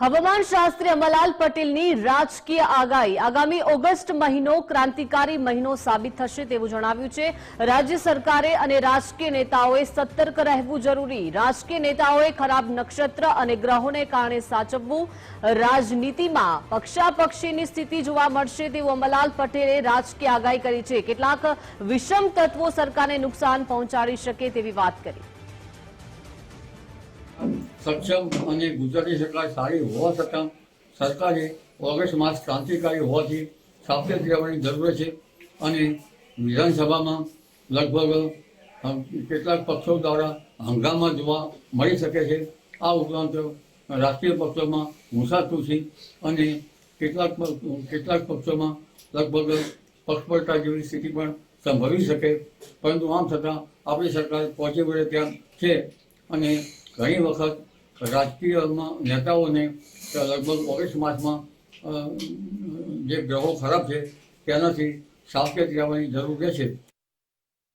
હવામાન શાસ્ત્રી અમલાલ પટેલની રાજકીય આગાહી. આગામી ઓગસ્ટ મહિનો ક્રાંતિકારી મહિનો સાબિત થશે તેવું જણાવ્યું છે. રાજ્ય સરકારે અને રાજકીય નેતાઓએ સતર્ક રહેવું જરૂરી. રાજકીય નેતાઓએ ખરાબ નક્ષત્ર અને ગ્રહોને કારણે સાચવવું રાજનીતિમાં પક્ષાપક્ષીની સ્થિતિ જોવા મળશે તેવું અમલાલ પટેલે રાજકીય આગાહી કરી છે. કેટલાક વિષમ તત્વો સરકારને નુકસાન પહોંચાડી શકે તેવી વાત કરી. સક્ષમ અને ગુજરાતી સરકાર સારી હોવા છતાં સરકારે ઓગસ્ટ માસ ક્રાંતિકારી હોવાથી સાવચેત રહેવાની જરૂર છે અને વિધાનસભામાં લગભગ કેટલાક પક્ષો દ્વારા હંગામા જોવા મળી શકે છે. આ ઉપરાંત રાષ્ટ્રીય પક્ષોમાં મુસાતુસી અને કેટલાક કેટલાક પક્ષોમાં લગભગ પક્ષપરતા જેવી સ્થિતિ પણ સંભવી શકે. પરંતુ આમ છતાં આપણી સરકાર પહોંચી વળે ત્યાં છે અને ઘણી વખત રાજકીયમાં નેતાઓને લગભગ ઓગસ્ટ માસમાં જે ગ્રહો ખરાબ છે તેનાથી સાવચેત રહેવાની જરૂર રહેશે.